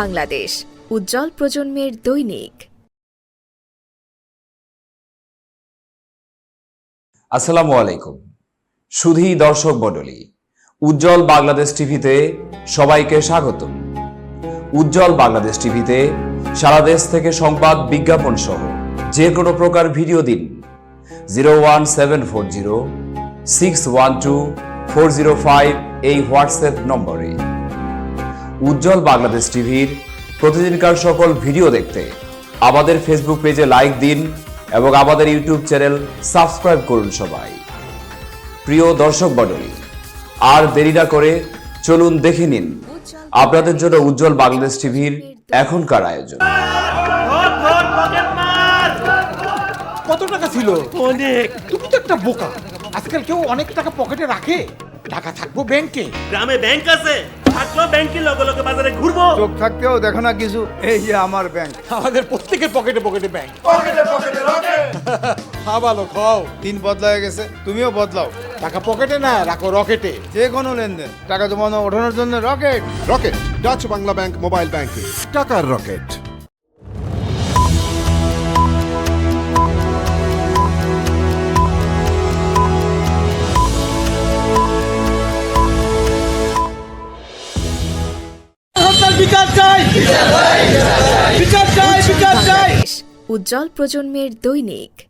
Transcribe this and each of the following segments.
বাংলাদেশ, উজ্জ্বল প্রজন্মের দৈনিক। আসসালামু আলাইকুম। সুধী দর্শক মণ্ডলী, উজ্জ্বল বাংলাদেশ টিভিতে সবাইকে স্বাগত উজ্জ্বল বাংলাদেশ টিভিতে সারা দেশ থেকে সংবাদ বিজ্ঞাপন সহ যে কোনো প্রকার ভিডিও দিন zero one seven four zero six one two four zero five এই হোয়াটসঅ্যাপ নম্বরে উজ্জ্বল বাংলাদেশ টিভির প্রতিদিনকার সকল ভিডিও দেখতে আমাদের ফেসবুক পেজে লাইক দিন এবং আমাদের ইউটিউব চ্যানেল সাবস্ক্রাইব করুন সবাই। প্রিয় দর্শক মণ্ডলী আর দেরি না করে চলুন দেখে নিন আপনাদের জন্য উজ্জ্বল বাংলাদেশ টিভির এখনকার আয়োজন। কত টাকা ছিল? অনেক। তুমি তো একটা বোকা। আজকাল কেউ অনেক টাকা পকেটে রাখে? টাকা থাকব ব্যাংকে গ্রামে ব্যাংক আছে। থাকল ব্যাংকের লগে লগে বাজারে ঘুরবো। চোখ থাকতেও দেখো না কিছু। এই যে আমার ব্যাংক। আমাদের প্রত্যেকের পকেটে পকেটে ব্যাংক। পকেটে পকেটে রকেট খা ভালো খাও। দিন বদলা হয়ে গেছে তুমিও বদলাও। টাকা পকেটে না রাখো রকেটে। যে কোনো লেনদেন। টাকা জমানো ওঠানোর জন্য Rocket. Rocket Dutch Bangla bank mobile banking. টাকার রকেট। উজ্জ্বল প্রজন্মের দৈনিক।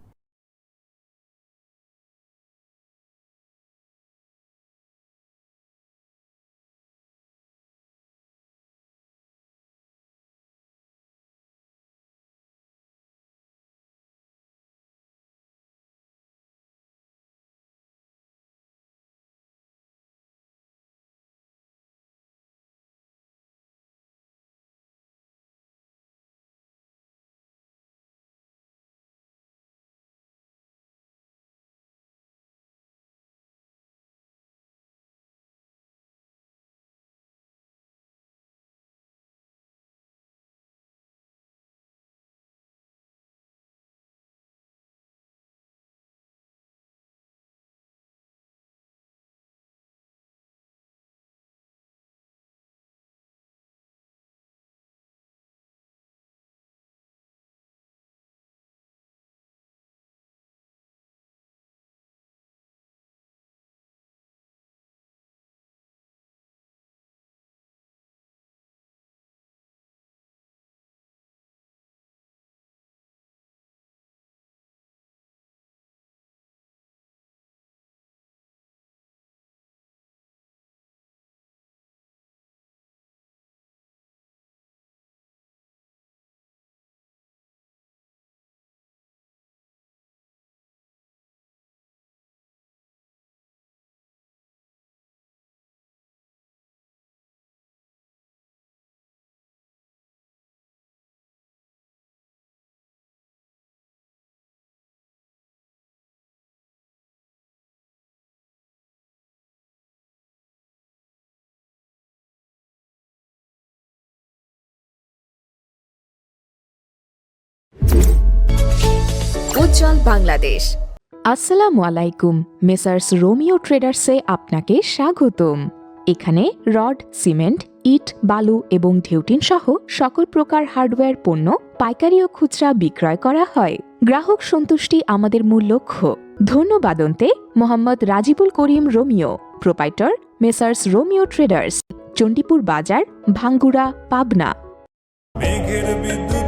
উজ্জ্বল বাংলাদেশ। আসসালামু আলাইকুম মেসার্স রোমিও ট্রেডার্সে আপনাকে স্বাগতম। এখানে রড সিমেন্ট ইট বালু এবং ঢেউটিন সহ সকল প্রকার হার্ডওয়্যার পণ্য পাইকারি ও খুচরা বিক্রয় করা হয়। গ্রাহক সন্তুষ্টি আমাদের মূল লক্ষ্য। ধন্যবাদন্তে Mohammad Rajibul Karim Romeo proprietor Messrs Romeo traders Chandipur Bazar Bhangura Pabna. মেঘের বিদ্যুৎ